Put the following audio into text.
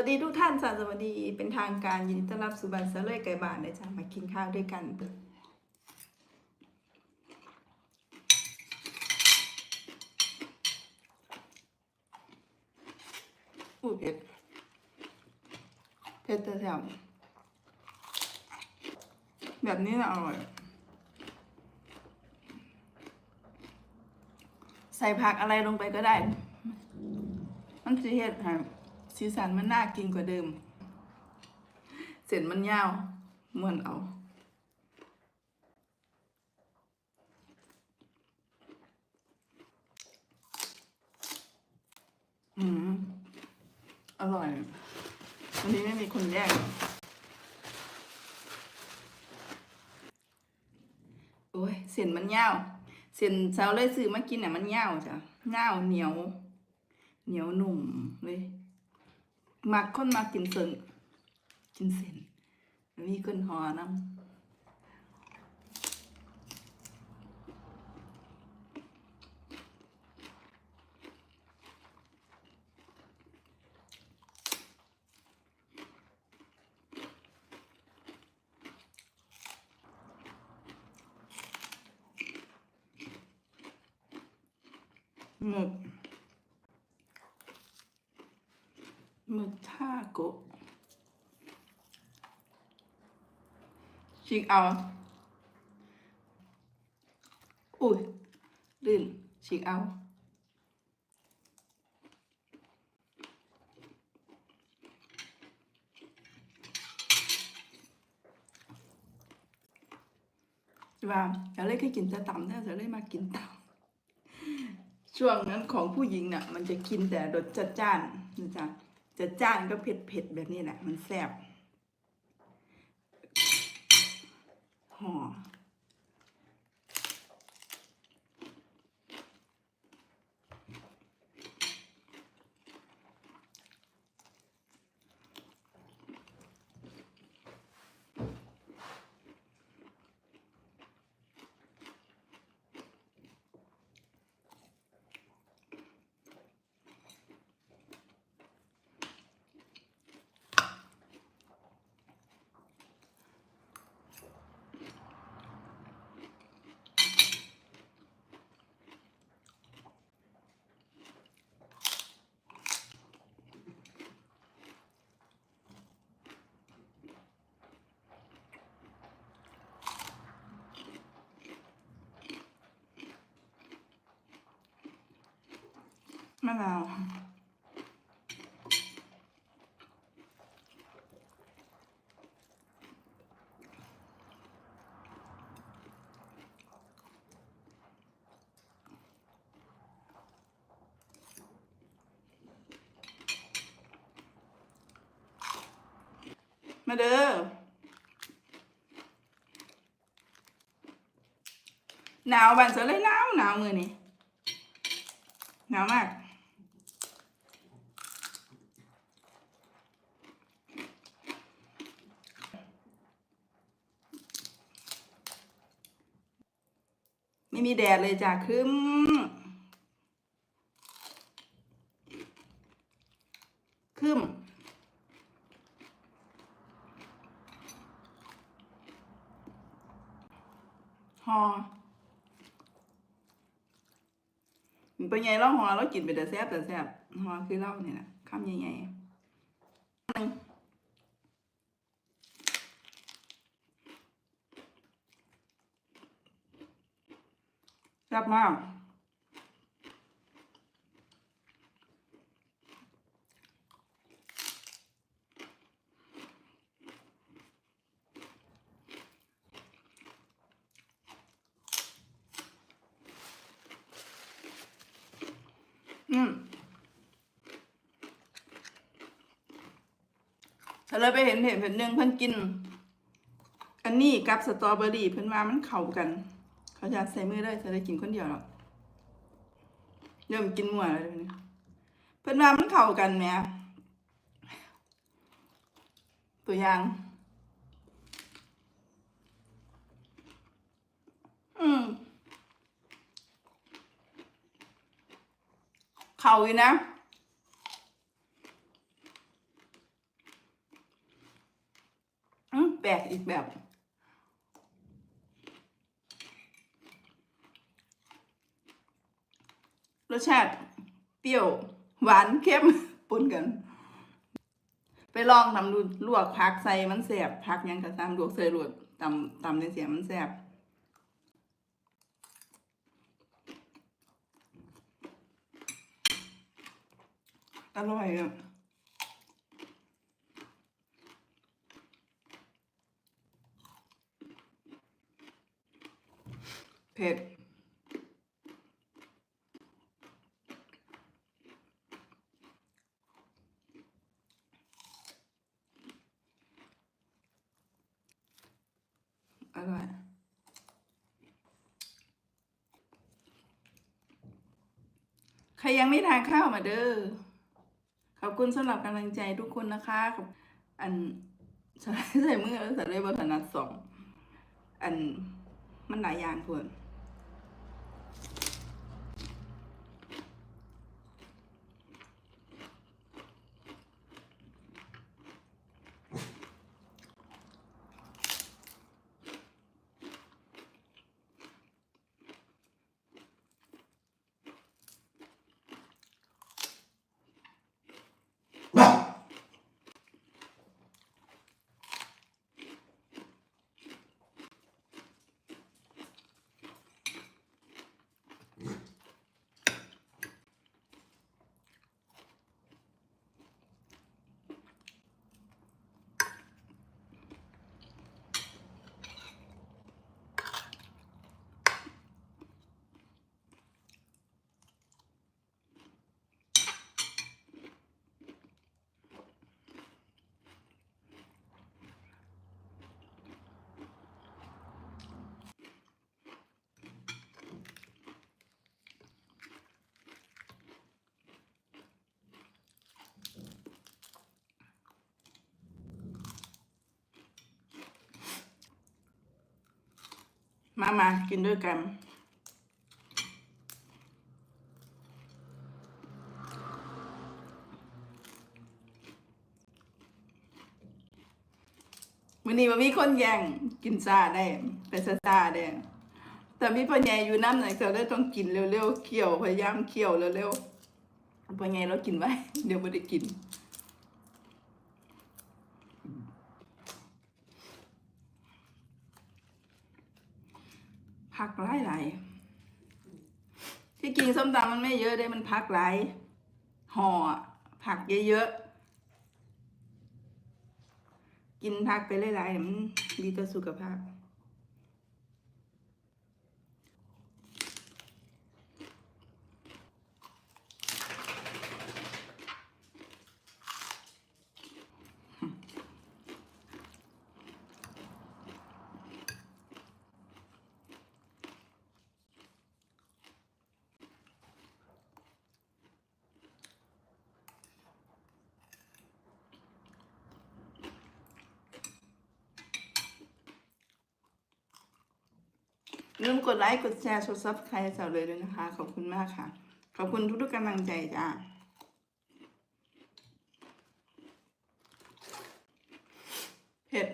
วัสดีทุกท่านจ้าสวัสดีเป็นทางการยินดีต้อนรับสู่บันเซเลอยไก่บานเลยจ้ามากินข้าวด้วยกัน อู้เผ็ดเผ็ดแต่แถวแบบนี้นะอร่อย ใส่ผักอะไรลงไปก็ได้ มันจะเฮ็ดให้ สีสันมันน่ากินกว่าเดิม เสร็จมันยาวมวนเอา อืม อร่อยวันนี้ไม่มีคนแย่งโอ้ยเส้นมันยาวเส้นเช้าเลยซื้อมากินเนี่ยมันยาวจ้ะยาวเหนียว เหนียวหนุ่มเลย มักคนมากินเส้นกินเส้นมีคนหอน้ำหมึกหมึก ท่าโกะฉีกเอาอุ้ยลื่นฉีกเอาว่าจะเลยเคยกินแต่ต่ำนี่ยจะเลยมากินต่ำช่วงนั้นของผู้หญิงน่ะ มันจะกินแต่รสจัดจ้านนะจ๊ะ จะจ้านก็เผ็ดเผ็ดๆแบบนี้แหละ มันแซ่บห่อ มะนาวมาเด้อ หนาวบันเสาเลยหนาวหนาวมือนี่หนาวมาก ไม่มีแดดเลยจ้ะครึ้มครึ้มหอเป็นไงเล่าหอแล้วกินไปแต่แซ่บแต่แซ่บหอคือเล่าเนี่ยนะคำใหญ่ๆ แซ่บมาก อืมถ้าเราไปเห็นเห็นเพิ่นหนึ่งเพิ่นกิน อันนี้กับสตรอเบอรี่เพิ่นว่ามันเข้ากัน เขาอยากใส่มือเลยเธอได้กินคนเดียวหรอกเริ่มกินมั่วแล้วเนี่เพิ่นว่ามันเข้ากันไหมตัวอย่าง อืมเข่าอยู่นะแปลกอีกแบบ รสชาติเปรี้ยวหวานเข้มปนกัน ไปลองทำดูลวกผักใส่มันแสบผักยังกระซามลวกใส่ลวกตำตำในเสียมันแสบอร่อยอะเผ็ด อร่อย ใครยังไม่ทานข้าวมาเด้อ ขอบคุณสำหรับกำลังใจทุกคนนะคะขอบอันใส่เมือแล้วใส่เลยวัฒนัดสอง อันมันหลายอย่างคนร มามากินด้วยกัน วันนี้มันมีคนแย่งกินซาได้ เป็นซาซาได้ แต่มีพ่อใหญ่อยู่น้ำไหนก็ได้ต้องกินเร็วๆเคี่ยวพยายามเคี่ยวเร็วๆพ่อใหญ่เรากินไว้ เดี๋ยวไม่ได้กิน ผักหลายหลายที่กินส้มตำมันไม่เยอะได้มันผักหลายห่อผักเยอะๆ กินผักไปหลายๆมันดีต่อสุขภาพ ลืมกดไลค์กดแชร์กดซับสไครต์สาวเลยด้วยนะคะ ขอบคุณมากค่ะ ขอบคุณทุกๆกำลังใจจ้าเผ็ด